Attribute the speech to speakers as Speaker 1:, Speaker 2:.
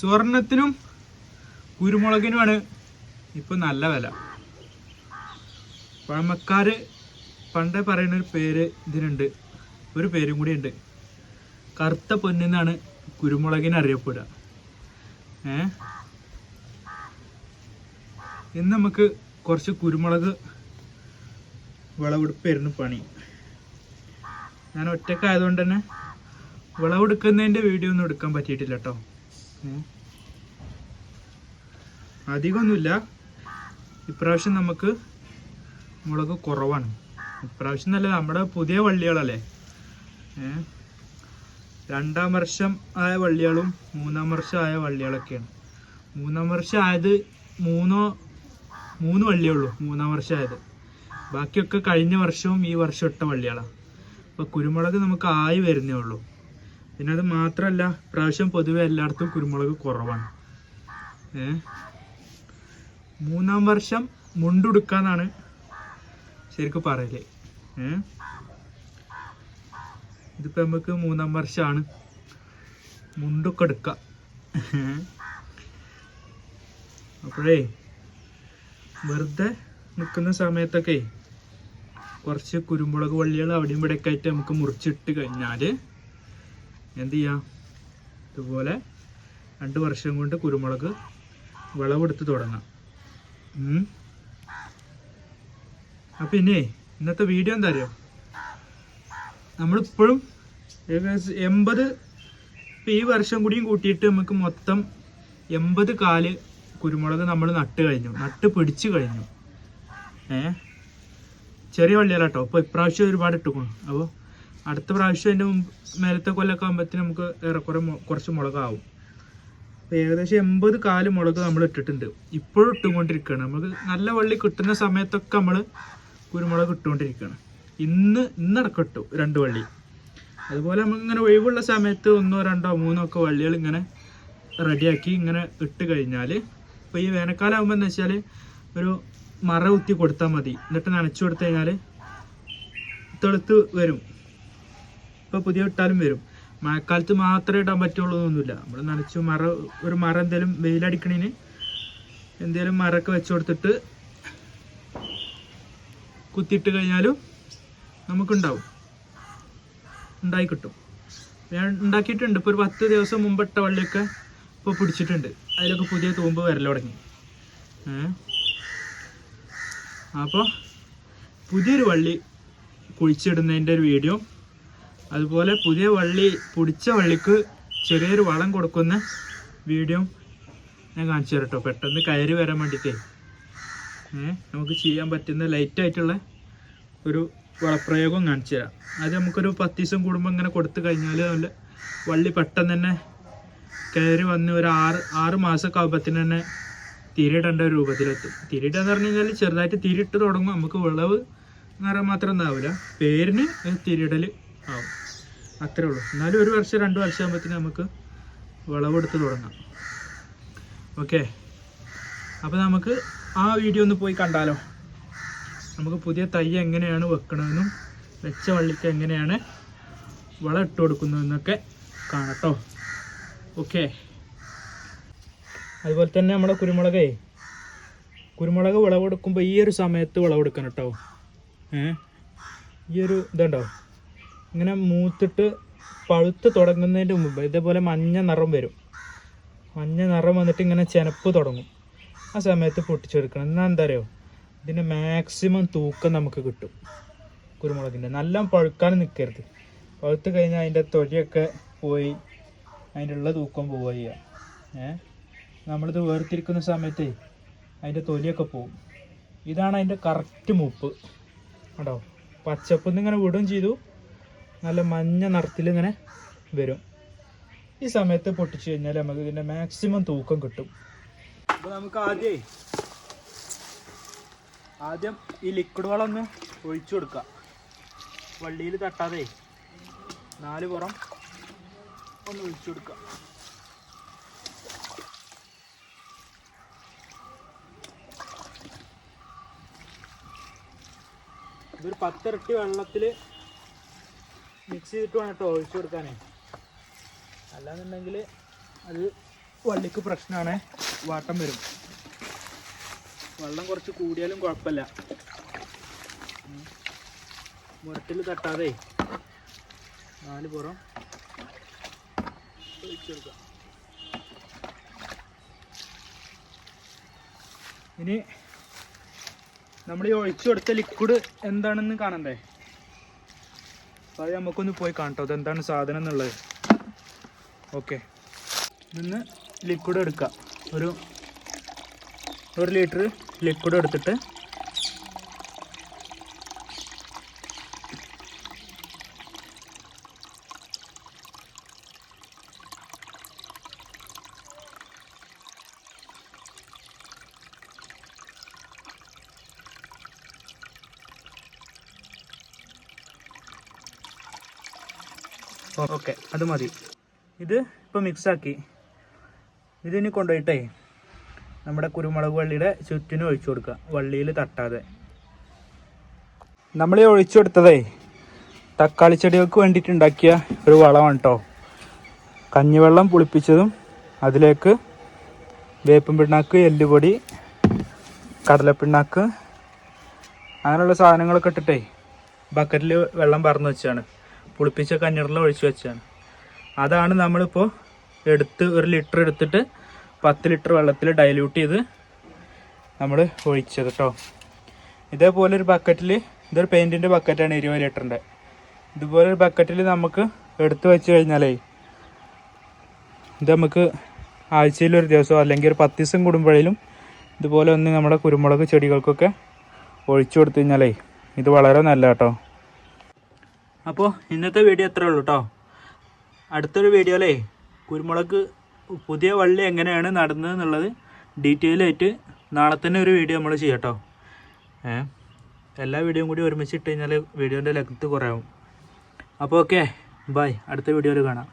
Speaker 1: സ്വർണത്തിനും കുരുമുളകിനുമാണ് ഇപ്പൊ നല്ല വില. പഴമക്കാർ പണ്ടേ പറയുന്ന ഒരു പേര് ഇതിനുണ്ട്. ഒരു പേരും കൂടി ഉണ്ട്. കറുത്ത പൊന്നെന്നാണ് കുരുമുളകിന് അറിയപ്പെടുക. ഏ? ഇന്ന് നമുക്ക് കുറച്ച് കുരുമുളക് വിളവെടുപ്പായിരുന്നു പണി. ഞാൻ ഒറ്റക്കായതുകൊണ്ട് തന്നെ വിളവെടുക്കുന്നതിന്റെ വീഡിയോ ഒന്നും എടുക്കാൻ പറ്റിയിട്ടില്ല കേട്ടോ. അധികമൊന്നുമില്ല. ഇപ്രാവശ്യം നമുക്ക് മുളക് കുറവാണ്. ഇപ്രാവശ്യം നല്ല നമ്മുടെ പുതിയ വള്ളികളല്ലേ? രണ്ടാം വർഷം ആയ വള്ളികളും മൂന്നാം വർഷം ആയ വള്ളികളൊക്കെയാണ്. മൂന്നാം വർഷം ആയത് മൂന്നോ മൂന്ന് വള്ളിയേ ഉള്ളൂ മൂന്നാം വർഷം ആയത്. ബാക്കിയൊക്കെ കഴിഞ്ഞ വർഷവും ഈ വർഷം ഇട്ട വള്ളികളാണ് അപ്പോൾ കുരുമുളക് നമുക്ക് ആയി വരുന്നേ ഉള്ളൂ. പിന്നെ അത് മാത്രമല്ല പ്രാവശ്യം പൊതുവെ എല്ലായിടത്തും കുരുമുളക് കുറവാണ്. ഏ? മൂന്നാം വർഷം മുണ്ടുടുക്കാന്നാണ് ശരിക്കും പറയൽ. ഏ? ഇതിപ്പോ നമുക്ക് മൂന്നാം വർഷമാണ് മുണ്ടൊക്കെ എടുക്കാം. അപ്പോഴേ വെറുതെ നിൽക്കുന്ന സമയത്തൊക്കെ കുറച്ച് കുരുമുളക് വള്ളികൾ അവിടെയും ഇവിടെയൊക്കെ ആയിട്ട് നമുക്ക് മുറിച്ചിട്ട് കഴിഞ്ഞാൽ എന്ത് ചെയ്യാം ഇതുപോലെ രണ്ട് വർഷം കൊണ്ട് കുരുമുളക് വിളവെടുത്ത് തുടങ്ങാം. അപ്പം പിന്നെ ഇന്നത്തെ വീഡിയോ എന്താ അറിയോ? നമ്മളിപ്പോഴും ഏകദേശം എൺപത് ഇപ്പം ഈ വർഷം കൂടിയും കൂട്ടിയിട്ട് നമുക്ക് മൊത്തം എൺപത് കാൽ കുരുമുളക് നമ്മൾ നട്ട് കഴിഞ്ഞു. നട്ട് പിടിച്ച് കഴിഞ്ഞു. ഏ? ചെറിയ വള്ളിയല്ല അപ്പോൾ ഇപ്രാവശ്യം ഒരുപാട് ഇട്ടുക്കണം. അപ്പോൾ അടുത്ത പ്രാവശ്യം അതിന്റെ മുമ്പ് മേലത്തെ കൊല്ലൊക്കെ ആകുമ്പോഴത്തേന് നമുക്ക് ഏറെക്കുറെ കുറച്ച് മുളകാവും. അപ്പോൾ ഏകദേശം എൺപത് കാൽ മുളക് നമ്മൾ ഇട്ടിട്ടുണ്ട്. ഇപ്പോഴും ഇട്ടുകൊണ്ടിരിക്കുകയാണ്. നമുക്ക് നല്ല വള്ളി കിട്ടുന്ന സമയത്തൊക്കെ നമ്മൾ കുരുമുളക് ഇട്ടുകൊണ്ടിരിക്കുകയാണ്. ഇന്ന് ഇന്നടക്കം ഇട്ടു രണ്ട് വള്ളി. അതുപോലെ നമുക്ക് ഇങ്ങനെ ഒഴിവുള്ള സമയത്ത് ഒന്നോ രണ്ടോ മൂന്നോ ഒക്കെ വള്ളികൾ ഇങ്ങനെ റെഡിയാക്കി ഇങ്ങനെ ഇട്ട് കഴിഞ്ഞാൽ ഇപ്പോൾ ഈ വേനൽക്കാലം ആകുമ്പോൾ എന്ന് വെച്ചാൽ ഒരു മറ കുത്തി കൊടുത്താൽ മതി. എന്നിട്ട് നനച്ചു കൊടുത്തു കഴിഞ്ഞാൽ തെളുത്ത് വരും. ഇപ്പോൾ പുതിയ ഇട്ടാലും വരും. മഴക്കാലത്ത് മാത്രമേ ഇടാൻ പറ്റുള്ളൂ എന്നൊന്നുമില്ല. നമ്മൾ നനച്ചു മറ ഒരു മറ എന്തെങ്കിലും വെയിലടിക്കണേന് എന്തേലും മറൊക്കെ വെച്ച് കൊടുത്തിട്ട് കുത്തിയിട്ട് കഴിഞ്ഞാലും നമുക്കുണ്ടാവും. ഉണ്ടായി കിട്ടും. ഞാൻ ഉണ്ടാക്കിയിട്ടുണ്ട്. ഇപ്പോൾ ഒരു പത്ത് ദിവസം മുമ്പിട്ട വള്ളിയൊക്കെ ഇപ്പോൾ പിടിച്ചിട്ടുണ്ട്. അതിലൊക്കെ പുതിയ തൂമ്പ് വരൽ തുടങ്ങി. അപ്പോൾ പുതിയൊരു വള്ളി കുഴിച്ചിടുന്നതിന്റെ ഒരു വീഡിയോ അതുപോലെ പുതിയ വള്ളി പുടിച്ച വള്ളിക്ക് ചെറിയൊരു വളം കൊടുക്കുന്ന വീഡിയോ ഞാൻ കാണിച്ചു തരാം കേട്ടോ പെട്ടെന്ന് കയറി വരാൻ വേണ്ടിയിട്ടേ നമുക്ക് ചെയ്യാൻ പറ്റുന്ന ലൈറ്റായിട്ടുള്ള ഒരു വളപ്രയോഗം കാണിച്ചു തരാം. അത് നമുക്കൊരു പത്ത് ദിവസം കൂടുമ്പോൾ ഇങ്ങനെ കൊടുത്തു കഴിഞ്ഞാൽ നല്ല വള്ളി പെട്ടെന്ന് തന്നെ കയറി വന്ന് ഒരു ആറ് ആറ് മാസമൊക്കെ ആകുമ്പത്തിന് തന്നെ തിരിയിടേണ്ട ഒരു രൂപത്തിലെത്തും. തിരിയിടാന്ന് പറഞ്ഞു കഴിഞ്ഞാൽ ചെറുതായിട്ട് തിരിയിട്ട് തുടങ്ങും. നമുക്ക് വിളവ് നിറം മാത്രം ഉണ്ടാവില്ല പേരിന് തിരിയിടൽ ആവും. അത്രേ ഉള്ളൂ. എന്നാലും ഒരു വർഷം രണ്ട് വർഷം ആകുമ്പോഴത്തേന് നമുക്ക് വിളവെടുത്ത് തുടങ്ങാം. ഓക്കെ അപ്പോൾ നമുക്ക് ആ വീഡിയോ ഒന്ന് പോയി കണ്ടാലോ? നമുക്ക് പുതിയ തൈ എങ്ങനെയാണ് വെക്കണമെന്നും വെച്ച വള്ളിക്ക് എങ്ങനെയാണ് വളം ഇട്ട് കൊടുക്കുന്നതെന്നൊക്കെ കാണട്ടോ. ഓക്കെ അതുപോലെ തന്നെ നമ്മുടെ കുരുമുളകേ കുരുമുളക് വിളവെടുക്കുമ്പോൾ ഈ ഒരു സമയത്ത് വിളവെടുക്കണം കേട്ടോ ഏ? ഈ ഒരു ഇങ്ങനെ മൂത്തിട്ട് പഴുത്ത് തുടങ്ങുന്നതിന്റെ മുമ്പ് ഇതേപോലെ മഞ്ഞ നിറം വരും. മഞ്ഞ നിറം വന്നിട്ട് ഇങ്ങനെ ചെനപ്പ് തുടങ്ങും. ആ സമയത്ത് പൊട്ടിച്ചെടുക്കണം. എന്നാൽ എന്താ അറിയോ? ഇതിന്റെ മാക്സിമം തൂക്കം നമുക്ക് കിട്ടും. കുരുമുളകിന്റെ നല്ല പഴുക്കാൻ നിൽക്കരുത് പഴുത്ത് കഴിഞ്ഞാൽ അതിന്റെ തൊലിയൊക്കെ പോയി അതിന്റെ ഉള്ള തൂക്കം പോവുക ചെയ്യുക ഏ? നമ്മളിത് വേർതിരിക്കുന്ന സമയത്ത് അതിന്റെ തൊലിയൊക്കെ പോവും. ഇതാണ് അതിന്റെ കറക്റ്റ് മൂപ്പ്. കേട്ടോ പച്ചപ്പൊന്നിങ്ങനെ വിടുകയും ചെയ്തു. നല്ല മഞ്ഞ നിറത്തിൽ ഇങ്ങനെ വരും. ഈ സമയത്ത് പൊട്ടിച്ചു കഴിഞ്ഞാൽ നമുക്ക് ഇതിന്റെ മാക്സിമം തൂക്കം കിട്ടും. അപ്പോൾ നമുക്ക് ആദ്യമേ ആദ്യം ഈ ലിക്വിഡ് വളം ഒന്ന് ഒഴിച്ചു കൊടുക്കുക വള്ളിയിൽ തട്ടാതെ നാല് പുറം ഒന്ന് ഒഴിച്ചു കൊടുക്കുക ഇതൊരു പത്തിരട്ടി വെള്ളത്തിൽ മിക്സ് ചെയ്തിട്ട് വേണം കേട്ടോ ഒഴിച്ചു കൊടുക്കാനേ. അല്ലാന്നുണ്ടെങ്കിൽ അത് വള്ളിക്ക് പ്രശ്നമാണ് വാട്ടം വരും. വെള്ളം കുറച്ച് കൂടിയാലും കുഴപ്പമില്ല. മുരട്ടിൽ തട്ടാതെ നാല് പുറം ഒഴിച്ചെടുക്കാം ഇനി നമ്മൾ ഈ ഒഴിച്ചു കൊടുത്ത ലിക്വിഡ് എന്താണെന്ന് കാണണ്ടേ? അത് നമുക്കൊന്ന് പോയി കാണട്ടോ. അതെന്താണ് സാധനം എന്നുള്ളത്. ഓക്കെ. നിന്ന് ലിക്വിഡ് എടുക്കുക ഒരു ഒരു ലിറ്റർ ലിക്വിഡ് എടുത്തിട്ട് ഓക്കെ അത് മതി. ഇത് ഇപ്പോൾ മിക്സാക്കി ഇതിനി കൊണ്ടുപോയിട്ടേ നമ്മുടെ കുരുമുളക് വള്ളിയുടെ ചുറ്റിനും ഒഴിച്ചു കൊടുക്കുക. വള്ളിയിൽ തട്ടാതെ. നമ്മൾ ഈ ഒഴിച്ചു കൊടുത്തതേ തക്കാളി ചെടികൾക്ക് വേണ്ടിയിട്ട് ഉണ്ടാക്കിയ ഒരു വളമാണ് കേട്ടോ കഞ്ഞിവെള്ളം പുളിപ്പിച്ചതും അതിലേക്ക് വേപ്പും പിണ്ണാക്ക് എല്ലുപൊടി കടലപ്പിണ്ണാക്ക് അങ്ങനെയുള്ള സാധനങ്ങളൊക്കെ ഇട്ടിട്ടേ ബക്കറ്റിൽ വെള്ളം പറന്ന് വെച്ചാണ് പുളിപ്പിച്ച കഞ്ഞിറല ഒഴിച്ചു വെച്ചാണ്. അതാണ് നമ്മളിപ്പോൾ എടുത്ത് ഒരു ലിറ്റർ എടുത്തിട്ട് പത്ത് ലിറ്റർ വെള്ളത്തിൽ ഡൈല്യൂട്ട് ചെയ്ത് നമ്മൾ ഒഴിച്ചത് കേട്ടോ ഇതേപോലെ ഒരു ബക്കറ്റിൽ ഇതൊരു പെയിന്റിന്റെ ബക്കറ്റാണ് ഇരുപത് ലിറ്ററിന്റെ ഇതുപോലെ ഒരു ബക്കറ്റിൽ നമുക്ക് എടുത്തു വെച്ച് കഴിഞ്ഞാലേ ഇത് നമുക്ക് ആഴ്ചയിൽ ഒരു ദിവസം അല്ലെങ്കിൽ ഒരു പത്ത് ദിവസം കൂടുമ്പോഴേലും ഇതുപോലെ ഒന്ന് നമ്മുടെ കുരുമുളക് ചെടികൾക്കൊക്കെ ഒഴിച്ചു കൊടുത്തു കഴിഞ്ഞാലേ ഇത് വളരെ നല്ല കേട്ടോ അപ്പോൾ ഇന്നത്തെ വീഡിയോ അത്രേ ഉള്ളൂ കേട്ടോ അടുത്തൊരു വീഡിയോയിലേ കുരുമുളക് പുതിയ വള്ളി എങ്ങനെയാണ് നടന്നത് എന്നുള്ളത് ഡീറ്റെയിൽ ആയിട്ട് നാളെ തന്നെ ഒരു വീഡിയോ നമ്മൾ ചെയ്യാം കേട്ടോ എല്ലാ വീഡിയോയും കൂടി ഒരുമിച്ച് ഇട്ട് കഴിഞ്ഞാൽ വീഡിയോന്റെ ലെങ്ത്ത് കുറയാവും. അപ്പോൾ ഓക്കെ ബൈ അടുത്ത വീഡിയോയിൽ കാണാം.